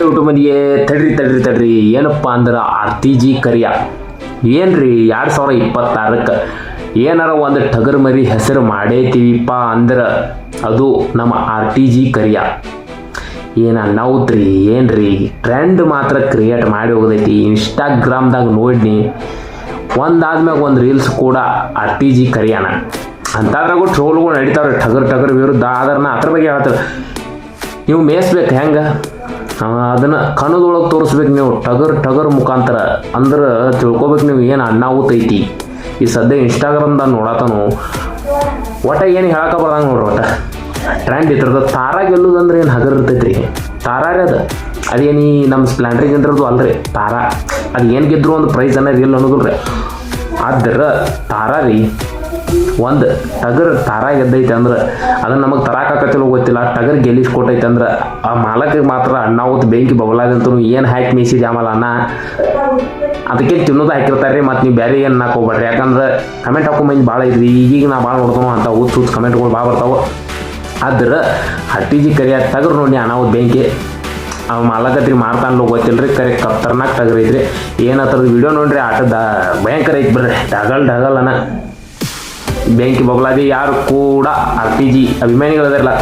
ಕುಟುಂಬದಿಗೆ ತಡ್ರಿ ತಡ್ರಿ ತಡ್ರಿ. ಏನಪ್ಪ ಅಂದ್ರೆ ಆರ್ ಟಿ ಜಿ ಕರಿಯ. ಏನ್ರಿ ಎರಡು ಸಾವಿರ ಇಪ್ಪತ್ತಾರಕ್ಕೆ? ಏನಾರ ಒಂದು ಟಗರ್ ಮರಿ ಹೆಸರು ಮಾಡೇತೀವಿಪ್ಪ ಅಂದ್ರೆ ಅದು ನಮ್ಮ ಆರ್ ಟಿ ಜಿ ಕರಿಯ. ಏನ ನೌದ್ರಿ ಏನ್ರಿ? ಟ್ರೆಂಡ್ ಮಾತ್ರ ಕ್ರಿಯೇಟ್ ಮಾಡಿ ಹೋಗದೈತಿ ಇನ್ಸ್ಟಾಗ್ರಾಮ್ದಾಗ ನೋಡ್ನಿ. ಒಂದಾದ್ಮ್ಯಾಗ ಒಂದು ರೀಲ್ಸ್ ಕೂಡ ಆರ್ ಟಿ ಜಿ ಕರಿಯಾನ. ಅಂತಾದ್ರಾಗೂ ಟ್ರೋಲ್ಗಳು ನಡೀತಾವ್ರಿ. ಟಗರ್ ಟಗರ್ ವಿರುದ್ಧ. ಆದ್ರೆ ಅದ್ರ ಬಗ್ಗೆ ಹೇಳ್ತಾರೆ ನೀವು ಮೇಯಿಸ್ಬೇಕು ಹೆಂಗೆ? ಅದನ್ನು ಕಣದೊಳಗೆ ತೋರಿಸ್ಬೇಕು ನೀವು, ಟಗರ್ ಟಗರ್ ಮುಖಾಂತರ. ಅಂದ್ರೆ ತಿಳ್ಕೊಬೇಕು ನೀವು ಏನು ಐತಿ. ಈ ಸದ್ಯ ಇನ್ಸ್ಟಾಗ್ರಾಮ್ದಾಗ ನೋಡತಾನು, ಒಟ್ಟ ಏನು ಹೇಳಕ ಬರ್ದಂಗೆ ನೋಡ್ರಿ ಒಟ್ಟ. ಟ್ರೆಂಡ್ ಇದ್ರದ ತಾರ ಗೆಲ್ಲುದಂದ್ರೆ ಏನು ಹಗರ್ ಇರ್ತೈತ್ರಿ. ತಾರಾರಿ ಅದು. ಅದೇನು ಈ ನಮ್ಮ ಸ್ಪ್ಲಾಂಡ್ರಿ ಗೆದ್ರದ್ದು ಅಲ್ರಿ, ತಾರಾ. ಅದು ಏನು ಗೆದ್ದರು ಒಂದು ಪ್ರೈಸ್ ಅನ್ನೋದು ಇಲ್ಲ ಅನ್ನೋದಲ್ರಿ. ಆದ್ರೆ ತಾರಾ ರೀ ಒಂದು ಟಗರ್ ತಾರಾ ಗೆದ್ದೈತೆ ಅಂದ್ರೆ ಅದನ್ನ ನಮಗೆ ತರಾಕತ್ತಿಲ್ಲ ಗೊತ್ತಿಲ್ಲ. ಟಗರ್ ಗೆಲ್ಲಿಸ್ ಕೊಟ್ಟೈತೆ ಅಂದ್ರೆ ಆ ಮಾಲಕಿಗೆ ಮಾತ್ರ ಅಣ್ಣ ಹೊತ್ತು ಬೆಂಕಿ ಬಬಲಾದಂತೂ ಏನು ಹಾಕಿ ಮೀಸಿದ ಆಮೇಲೆ ಅಣ್ಣ? ಅದಕ್ಕೆ ತಿನ್ನೋದು ಹಾಕಿರ್ತಾರೆ ಮತ್ತು ನೀವು ಬೇರೆ ಏನು ಹೋಗ್ಬೇಡ್ರಿ. ಯಾಕಂದ್ರೆ ಕಮೆಂಟ್ ಹಾಕೋ ಮಂದಿ ಭಾಳ ಐತ್ರಿ ಈಗೀಗ ನಾ ಭಾಳ ನೋಡ್ತಾನೋ ಅಂತ ಹುಚ್ಚು ಹುಚ್ಚು ಕಮೆಂಟ್ಗಳು ಭಾಳ ಬರ್ತಾವೆ. ಆದ್ರೆ ಹಟ್ಟಿ ಜಿ ಕರಿಯ ಟಗರ್ ನೋಡಿ ಅನಾವತ್ ಬೆಂಕಿ. ಅವ ಮಾಲಕತ್ರಿ ಗೊತ್ತಿಲ್ಲ ರೀ ಕರೆ ಕತ್ತರ್ನಾಗ ಟಗರ್ ಐತ್ರಿ. ಏನತ್ತರದ ವಿಡಿಯೋ ನೋಡ್ರಿ, ಆಟದ ಭಯಂಕರ ಐತಿ ಬಿಡ್ರಿ. ಡಗಲ್ ಡಗಲ್ ಅನ್ನ ಬೆಂಕಿ ಬಬಲಾದಿ ಯಾರು ಕೂಡ ಆರ್ ಪಿ ಜಿ ಅಭಿಮಾನಿಗಳದಿರಲ್ಲ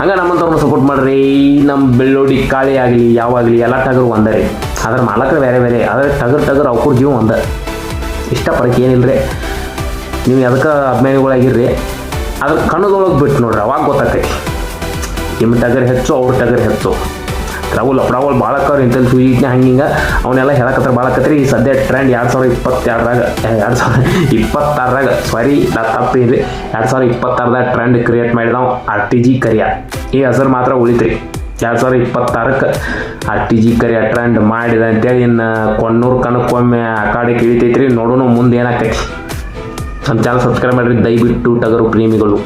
ಹಂಗೆ ನಮ್ಮಂಥವ್ರನ್ನ ಸಪೋರ್ಟ್ ಮಾಡ್ರಿ ನಮ್ಮ ಬೆಳ್ಳೋಡಿ ಕಾಳಿ ಆಗಲಿ ಯಾವಾಗಲಿ ಎಲ್ಲ ಟಗರು ರೀ. ಅದ್ರ ಮಾಲಕರು ಬೇರೆ ಬೇರೆ, ಆದರೆ ಟಗರ್ ಟಗರ್ ಅವ್ರ ಜೀವ ಒಂದ. ಇಷ್ಟ ಪರಕ್ಕೆ ರೀ ನೀವು ಅದಕ್ಕೆ ಅಭಿಮಾನಿಗಳಾಗಿರ್ರಿ? ಅದ್ರ ಕಣ್ಣದೊಳಗೆ ಬಿಟ್ಟು ನೋಡ್ರಿ, ಅವಾಗ ಗೊತ್ತಾಗ್ತೈತಿ. ನಿಮ್ಮ ಟಗರ್ ಹೆಚ್ಚು, ಅವ್ರ ಟಗರ್ ಹೆಚ್ಚು. ರವು ಲಫಡಾವಲ್ ಭಾಳ ಅಕ್ಕವ್ರು ಇಂಥಲ್ಲಿ ಹಂಗೆ ಹಂಗಿಂಗೆ ಅವನ್ನೆಲ್ಲ ಹೇಳಕತ್ತಾರ ಭಾಳ ಕತ್ರಿ ಈ ಸದ್ಯ ಟ್ರೆಂಡ್ ಎರಡು ಸಾವಿರದ ಇಪ್ಪತ್ತೆರಡರಾಗ, ಎರಡು ಸಾವಿರ ಇಪ್ಪತ್ತಾರರಾಗ ಸಾರಿ ನಾ ತಪ್ಪೇನ್ರಿ ಎರಡು ಸಾವಿರ ಇಪ್ಪತ್ತಾರದಾಗ ಟ್ರೆಂಡ್ ಕ್ರಿಯೇಟ್ ಮಾಡಿದವ ಆರ್ ಟಿ ಜಿ ಕರಿಯ. ಈ ಹೆಸರು ಮಾತ್ರ ಉಳಿತ್ರಿ. ಎರಡು ಸಾವಿರ ಇಪ್ಪತ್ತಾರಕ್ಕೆ R T G Kariya trend ಮಾಡಿದ ಅಂತೇಳಿ ಇನ್ನು ಕೊಣ್ಣೂರು ಕನಕ್ಕೊಮ್ಮೆ ಆ ಕಾಡೆ ಇಳಿತೈತ್ರಿ ನೋಡೋಣ ಮುಂದೆ ಏನಾಕೈತಿ ನಮ್ಮ ಚಾನಲ್ ಸಬ್ಸ್ಕ್ರೈಬ್ ಮಾಡಿರಿ. ದಯವಿಟ್ಟು ಟಗರು ಪ್ರೇಮಿಗಳು.